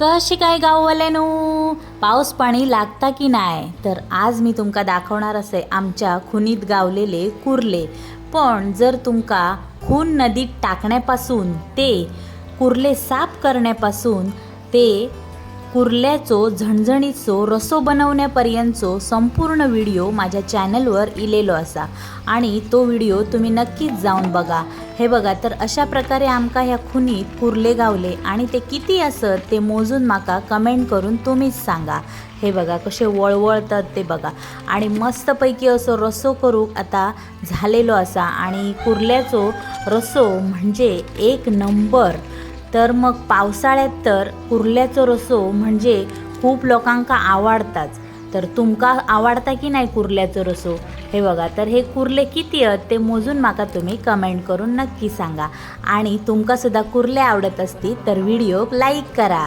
कशी काय गाववाल्यानो? पाऊस पाणी लागता की नाही? तर आज मी तुमका दाखवणार असे आमच्या खुनीत गावलेले कुर्ले. पण जर तुमका खून नदीत टाकण्यापासून ते कुर्ले साफ करण्यापासून ते कुर्ल्याचो झणझणीचो रसो बनवण्यापर्यंतचो संपूर्ण व्हिडिओ माझ्या चॅनलवर इलेलो असा. आणि तो व्हिडिओ तुम्ही नक्कीच जाऊन बघा. हे बघा तर अशा प्रकारे आमका ह्या खुनीत कुर्ले गावले आणि ते किती असत ते मोजून माका कमेंट करून तुम्हीच सांगा. हे बघा कसे वळवळतात ते बघा. आणि मस्तपैकी असो रसो करूक आता झालेलो असा आणि कुर्ल्याचो रसो म्हणजे एक नंबर. तर मग पावसाळ्यात तर कुर्ल्याचो रसो म्हणजे खूप लोकांका आवडताच. तर तुमका आवडता की नाही कुर्ल्याचो रसो? हे बघा तर हे कुर्ले किती आहेत ते मोजून माका तुम्ही कमेंट करून नक्की सांगा. आणि तुमका सुद्धा कुर्ले आवडत असतील तर व्हिडिओ लाईक करा.